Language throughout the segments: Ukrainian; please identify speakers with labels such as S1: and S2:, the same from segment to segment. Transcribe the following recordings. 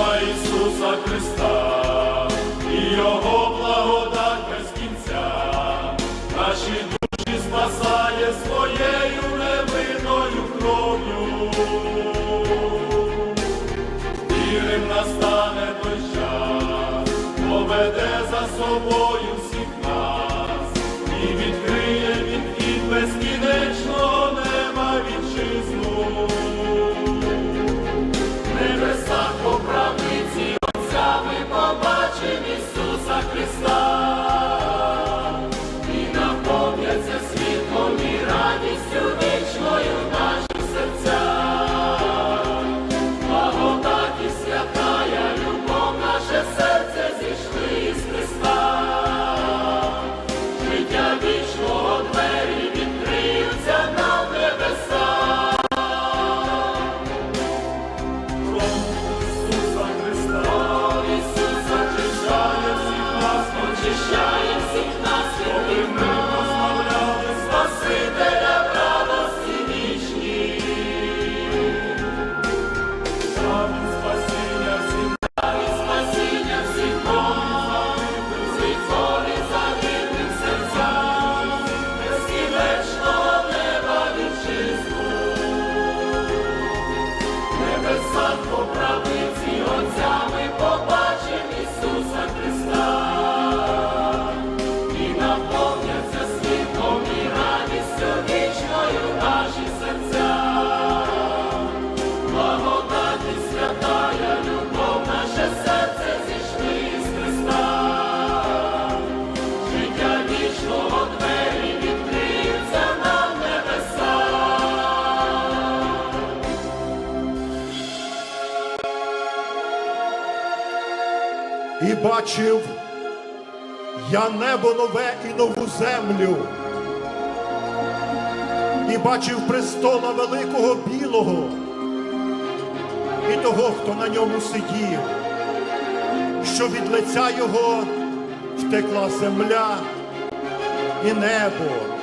S1: ім'я Ісуса Христа, і Його благодать без кінця, наші душі спасає своєю невинною кров'ю, вірим, настане той час, поведе за собою.
S2: Бачив я небо нове і нову землю. І бачив престола великого білого і того, хто на ньому сидів, що від лиця його втекла земля і небо.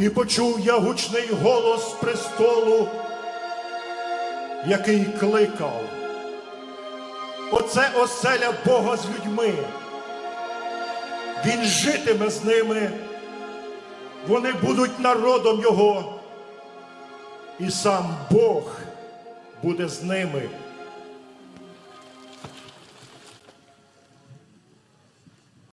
S2: І почув я гучний голос престолу, який кликав. Оце оселя Бога з людьми. Він житиме з ними, вони будуть народом Його, і сам Бог буде з ними.